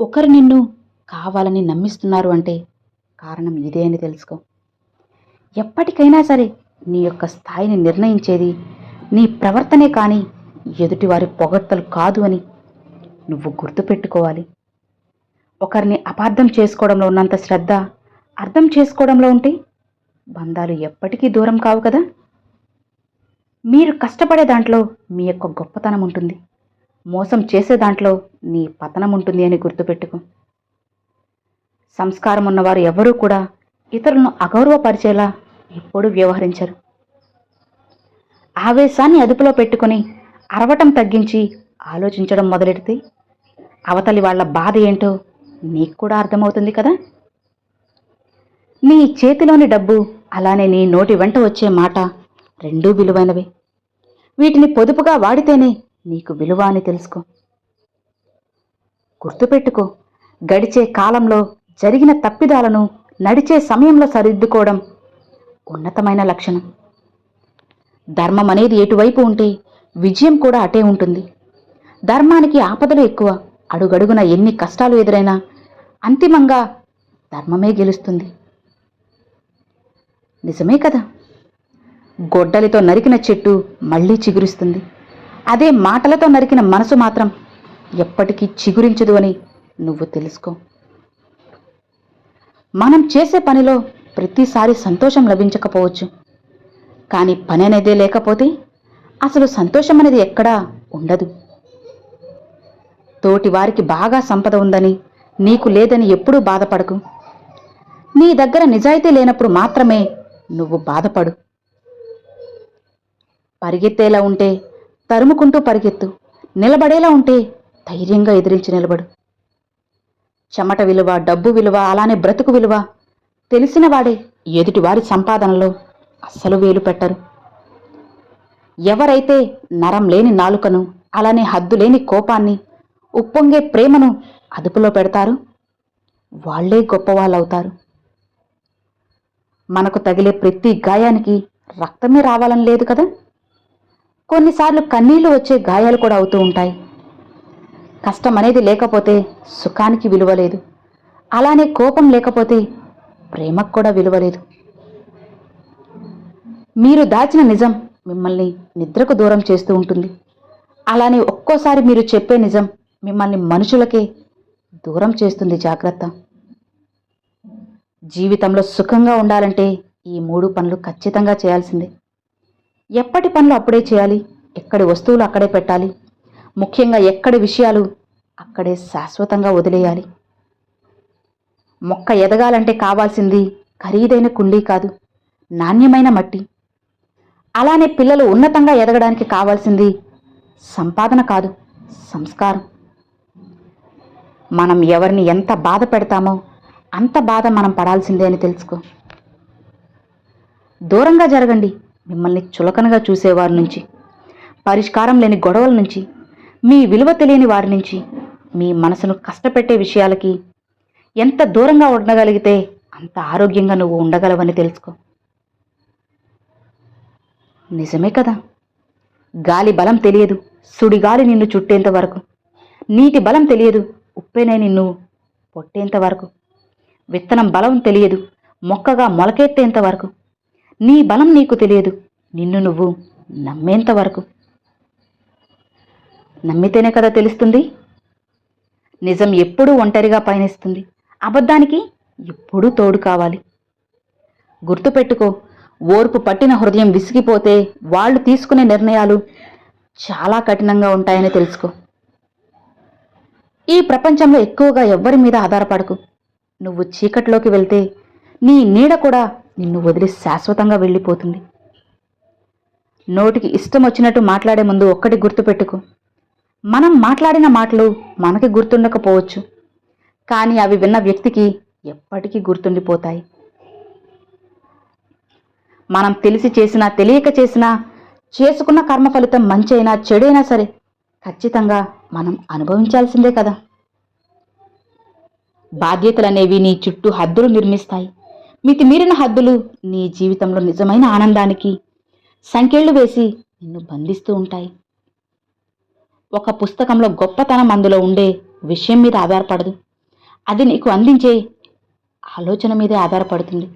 ఒకరు నిన్ను కావాలని నమ్మిస్తున్నారు అంటే కారణం ఇదే అని తెలుసుకో. ఎప్పటికైనా సరే నీ యొక్క స్థాయిని నిర్ణయించేది నీ ప్రవర్తనే కానీ ఎదుటివారి పొగడ్తలు కాదు అని నువ్వు గుర్తుపెట్టుకోవాలి ఒకరిని అపార్థం చేసుకోవడంలో ఉన్నంత శ్రద్ధ అర్థం చేసుకోవడంలో ఉంటే బంధాలు ఎప్పటికీ దూరం కావు కదా. మీరు కష్టపడే దాంట్లో మీ యొక్క గొప్పతనం ఉంటుంది. మోసం చేసే దాంట్లో నీ పతనం ఉంటుంది అని గుర్తుపెట్టుకో. సంస్కారం ఉన్నవారు ఎవరూ కూడా ఇతరులను అగౌరవపరిచేలా ఎప్పుడూ వ్యవహరించరు. ఆవేశాన్ని అదుపులో పెట్టుకొని అరవటం తగ్గించి ఆలోచించడం మొదలెడితే అవతలి వాళ్ళ బాధ ఏంటో నీకు కూడా అర్థమవుతుంది కదా? నీ చేతిలోని డబ్బు అలానే నీ నోటి వెంట వచ్చే మాట రెండూ విలువైనవి. వీటిని పొదుపుగా వాడితేనే నీకు విలువ అని తెలుసుకో. గుర్తుపెట్టుకో గడిచే కాలంలో జరిగిన తప్పిదాలను నడిచే సమయంలో సరిదిద్దుకోవడం ఉన్నతమైన లక్షణం. ధర్మం అనేది ఎటువైపు ఉంటే విజయం కూడా అటే ఉంటుంది. ధర్మానికి ఆపదలు ఎక్కువ అడుగడుగున ఎన్ని కష్టాలు ఎదురైనా అంతిమంగా ధర్మమే గెలుస్తుంది. నిజమే కదా? గొడ్డలితో నరికిన చెట్టు మళ్ళీ చిగురిస్తుంది. అదే మాటలతో నరికిన మనసు మాత్రం ఎప్పటికీ చిగురించదు అని నువ్వు తెలుసుకో. మనం చేసే పనిలో ప్రతిసారి సంతోషం లభించకపోవచ్చు. కానీ పని అనేదే లేకపోతే అసలు సంతోషం అనేది ఎక్కడా ఉండదు. తోటి వారికి బాగా సంపద ఉందని నీకు లేదని ఎప్పుడూ బాధపడకు. నీ దగ్గర నిజాయితీ లేనప్పుడు మాత్రమే నువ్వు బాధపడు. పరిగెత్తేలా ఉంటే తరుముకుంటూ పరిగెత్తు. నిలబడేలా ఉంటే ధైర్యంగా ఎదిరించి నిలబడు. చెమట విలువ డబ్బు విలువ అలానే బ్రతుకు విలువ తెలిసిన వాడే ఎదుటివారి సంపాదనలో అస్సలు వేలు పెట్టరు. ఎవరైతే నరం లేని నాలుకను అలానే హద్దు లేని కోపాన్ని ఉప్పొంగే ప్రేమను అదుపులో పెడతారు వాళ్ళే గొప్పవాళ్ళవుతారు. మనకు తగిలే ప్రతి గాయానికి రక్తమే రావాలని లేదు కదా? కొన్నిసార్లు కన్నీళ్ళు వచ్చే గాయాలు కూడా అవుతూ ఉంటాయి. కష్టం అనేది లేకపోతే సుఖానికి విలువ లేదు. అలానే కోపం లేకపోతే ప్రేమకు కూడా విలువ లేదు. మీరు దాచిన నిజం మిమ్మల్ని నిద్రకు దూరం చేస్తూ ఉంటుంది. అలానే ఒక్కోసారి మీరు చెప్పే నిజం మిమ్మల్ని మనుషులకే దూరం చేస్తుంది జాగ్రత్త. జీవితంలో సుఖంగా ఉండాలంటే ఈ మూడు పనులు ఖచ్చితంగా చేయాల్సిందే. ఎప్పటి పనులు అప్పుడే చేయాలి? ఎక్కడి వస్తువులు అక్కడే పెట్టాలి? ముఖ్యంగా ఎక్కడి విషయాలు అక్కడే శాశ్వతంగా వదిలేయాలి? మొక్క ఎదగాలంటే కావాల్సింది ఖరీదైన కుండీ కాదు నాణ్యమైన మట్టి. అలానే పిల్లలు ఉన్నతంగా ఎదగడానికి కావాల్సింది సంపాదన కాదు సంస్కారం. మనం ఎవరిని ఎంత బాధ పెడతామో అంత బాధ మనం పడాల్సిందే అని తెలుసుకో. దూరంగా జరగండి. మిమ్మల్ని చులకనగా చూసేవారి నుంచి పరిష్కారం లేని గొడవల నుంచి మీ విలువ తెలియని వారి నుంచి మీ మనసును కష్టపెట్టే విషయాలకి ఎంత దూరంగా ఉండగలిగితే అంత ఆరోగ్యంగా నువ్వు ఉండగలవని తెలుసుకో. నిజమే కదా? గాలి బలం తెలియదు సుడిగాలి నిన్ను చుట్టేంత వరకు. నీటి బలం తెలియదు ఉప్పెనే నిన్ను పొట్టేంత వరకు. విత్తనం బలం తెలియదు మొక్కగా మొలకెత్తేంత వరకు. నీ బలం నీకు తెలియదు. నిన్ను నువ్వు నమ్మేంత వరకు? నమ్మితేనే కదా తెలుస్తుంది? నిజం ఎప్పుడూ ఒంటరిగా పయనిస్తుంది. అబద్ధానికి ఎప్పుడూ తోడు కావాలి. గుర్తుపెట్టుకో ఓర్పు పట్టిన హృదయం విసిగిపోతే వాళ్ళు తీసుకునే నిర్ణయాలు చాలా కఠినంగా ఉంటాయని తెలుసుకో. ఈ ప్రపంచంలో ఎక్కువగా ఎవ్వరి మీద ఆధారపడకు. నువ్వు చీకట్లోకి వెళ్తే నీ నీడ కూడా నిన్ను వదిలి శాశ్వతంగా వెళ్ళిపోతుంది. నోటికి ఇష్టం వచ్చినట్టు మాట్లాడే ముందు ఒక్కటి గుర్తుపెట్టుకో మనం మాట్లాడిన మాటలు మనకి గుర్తుండకపోవచ్చు కానీ అవి విన్న వ్యక్తికి ఎప్పటికీ గుర్తుండిపోతాయి. మనం తెలిసి చేసినా తెలియక చేసినా చేసుకున్న కర్మ ఫలితం మంచి అయినా చెడైనా సరే ఖచ్చితంగా మనం అనుభవించాల్సిందే కదా. బాధ్యతలనేవి నీ చుట్టూ హద్దులు నిర్మిస్తాయి. మితిమీరిన హద్దులు నీ జీవితంలో నిజమైన ఆనందానికి సంఖ్యలు వేసి నిన్ను బంధిస్తూ ఉంటాయి. ఒక పుస్తకంలో గొప్పతనం అందులో ఉండే విషయం మీద ఆధారపడదు. అది నీకు అందించే ఆలోచన మీదే ఆధారపడుతుంది.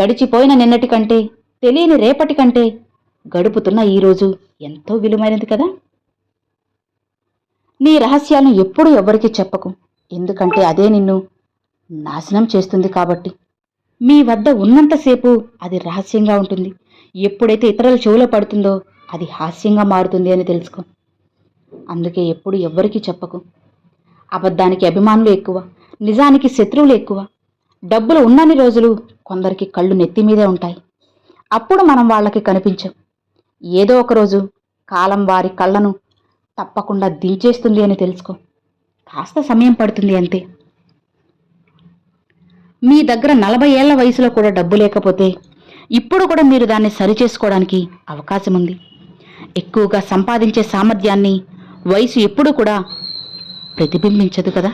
గడిచిపోయిన నిన్నటి కంటే తెలియని రేపటి కంటే గడుపుతున్న ఈరోజు ఎంతో విలువైనది కదా? నీ రహస్యాలను ఎప్పుడూ ఎవ్వరికీ చెప్పకు. ఎందుకంటే అదే నిన్ను నాశనం చేస్తుంది కాబట్టి. మీ వద్ద ఉన్నంతసేపు అది రహస్యంగా ఉంటుంది. ఎప్పుడైతే ఇతరుల చెవులో పడుతుందో అది హాస్యంగా మారుతుంది అని తెలుసుకో. అందుకే ఎప్పుడు ఎవ్వరికీ చెప్పకు. అబద్ధానికి అభిమానులు ఎక్కువ నిజానికి శత్రువులు ఎక్కువ. డబ్బులు ఉన్నన్ని రోజులు కొందరికి కళ్ళు నెత్తి మీదే ఉంటాయి. అప్పుడు మనం వాళ్ళకి కనిపించం. ఏదో ఒక రోజు కాలం వారి కళ్ళను తప్పకుండా దించేస్తుంది అని తెలుసుకో. కాస్త సమయం పడుతుంది అంతే. మీ దగ్గర నలభై ఏళ్ళ వయసులో కూడా డబ్బు లేకపోతే ఇప్పుడు కూడా మీరు దాన్ని సరిచేసుకోవడానికి అవకాశం ఉంది ఎక్కువగా సంపాదించే సామర్థ్యాన్ని వయసు ఎప్పుడూ కూడా ప్రతిబింబించదు కదా?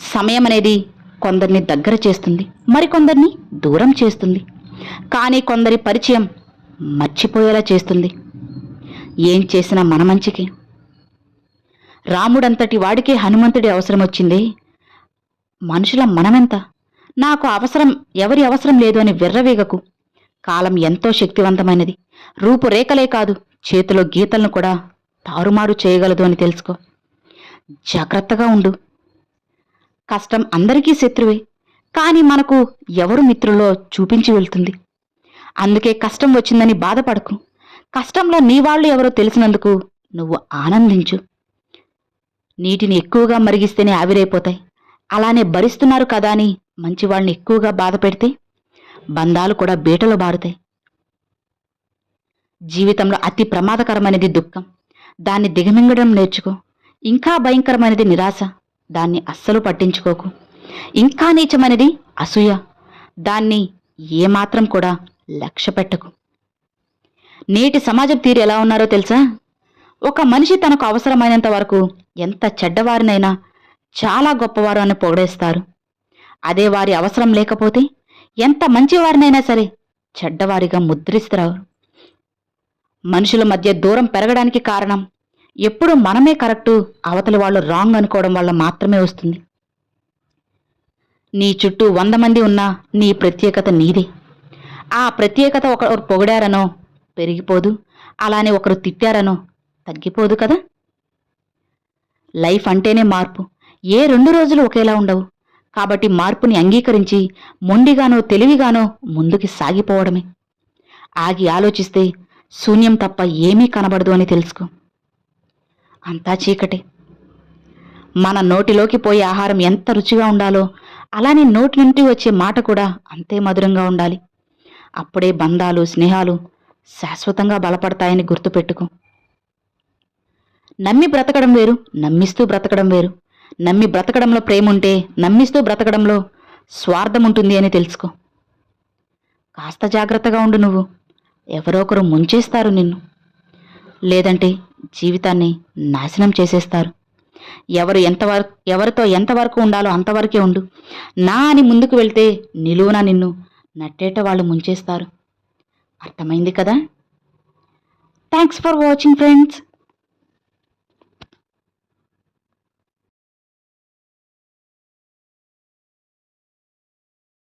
సమయం అనేది కొందరిని దగ్గర చేస్తుంది మరికొందరిని దూరం చేస్తుంది. కానీ కొందరి పరిచయం మర్చిపోయేలా చేస్తుంది. ఏం చేసినా మన మంచికి. రాముడంతటి వాడికే హనుమంతుడి అవసరం వచ్చింది మనుషుల మనమెంత? నాకు అవసరం ఎవరి అవసరం లేదు అని విర్రవేగకు. కాలం ఎంతో శక్తివంతమైనది. రూపురేఖలే కాదు చేతిలో గీతలను కూడా తారుమారు చేయగలదు అని తెలుసుకో. జాగ్రత్తగా ఉండు. కష్టం అందరికీ శత్రువే కానీ మనకు ఎవరు మిత్రులో చూపించి వెళ్తుంది? అందుకే కష్టం వచ్చిందని బాధపడకు. కష్టంలో నీ వాళ్ళు ఎవరో తెలిసినందుకు నువ్వు ఆనందించు. నీటిని ఎక్కువగా మరిగిస్తేనే ఆవిరైపోతాయి. అలానే భరిస్తున్నారు కదా అని మంచి వాళ్ళని ఎక్కువగా బాధ పెడితే బంధాలు కూడా బీటలు బారుతాయి. జీవితంలో అతి ప్రమాదకరమైనది దుఃఖం. దాన్ని దిగమింగడం నేర్చుకో. ఇంకా భయంకరమైనది నిరాశ. దాన్ని అస్సలు పట్టించుకోకు. ఇంకా నీచమైనది అసూయ. దాన్ని ఏమాత్రం కూడా లక్ష్య పెట్టకు. నేటి సమాజం తీరు ఎలా ఉన్నారో తెలుసా? ఒక మనిషి తనకు అవసరమైనంత వరకు ఎంత చెడ్డవారినైనా చాలా గొప్పవారు అని పొగడేస్తారు. అదే వారి అవసరం లేకపోతే ఎంత మంచివారినైనా సరే చెడ్డవారిగా ముద్రిస్తారు. మనుషుల మధ్య దూరం పెరగడానికి కారణం ఎప్పుడు మనమే కరెక్టు అవతలి వాళ్ళు రాంగ్ అనుకోవడం వల్ల మాత్రమే వస్తుంది. నీ చుట్టూ వంద మంది ఉన్నా నీ ప్రత్యేకత నీదే. ఆ ప్రత్యేకత ఒకరు పొగిడారనో పెరిగిపోదు అలానే ఒకరు తిట్టారనో తగ్గిపోదు కదా? లైఫ్ అంటేనే మార్పు. ఏ రెండు రోజులు ఒకేలా ఉండవు. కాబట్టి మార్పుని అంగీకరించి మొండిగానో తెలివిగానో ముందుకి సాగిపోవడమే. ఆగి ఆలోచిస్తే శూన్యం తప్ప ఏమీ కనబడదు అని తెలుసుకో. అంతా చీకటే. మన నోటిలోకి పోయే ఆహారం ఎంత రుచిగా ఉండాలో అలానే నోటి నుండి వచ్చే మాట కూడా అంతే మధురంగా ఉండాలి. అప్పుడే బంధాలు స్నేహాలు శాశ్వతంగా బలపడతాయని గుర్తుపెట్టుకో. నమ్మి బ్రతకడం వేరు నమ్మిస్తూ బ్రతకడం వేరు. నమ్మి బ్రతకడంలో ప్రేమ ఉంటే నమ్మిస్తూ బ్రతకడంలో స్వార్థం ఉంటుంది అని తెలుసుకో. కాస్త జాగ్రత్తగా ఉండు నువ్వు. ఎవరో ఒకరు ముంచేస్తారు నిన్ను. లేదంటే జీవితాన్ని నాశనం చేసేస్తారు. ఎవరు ఎంతవరకు ఎవరితో ఎంతవరకు ఉండాలో అంతవరకే ఉండు. నా అని ముందుకు వెళ్తే నిలువున నిన్ను నట్టేట వాళ్ళు ముంచేస్తారు. అర్థమైంది కదా? Thanks for watching friends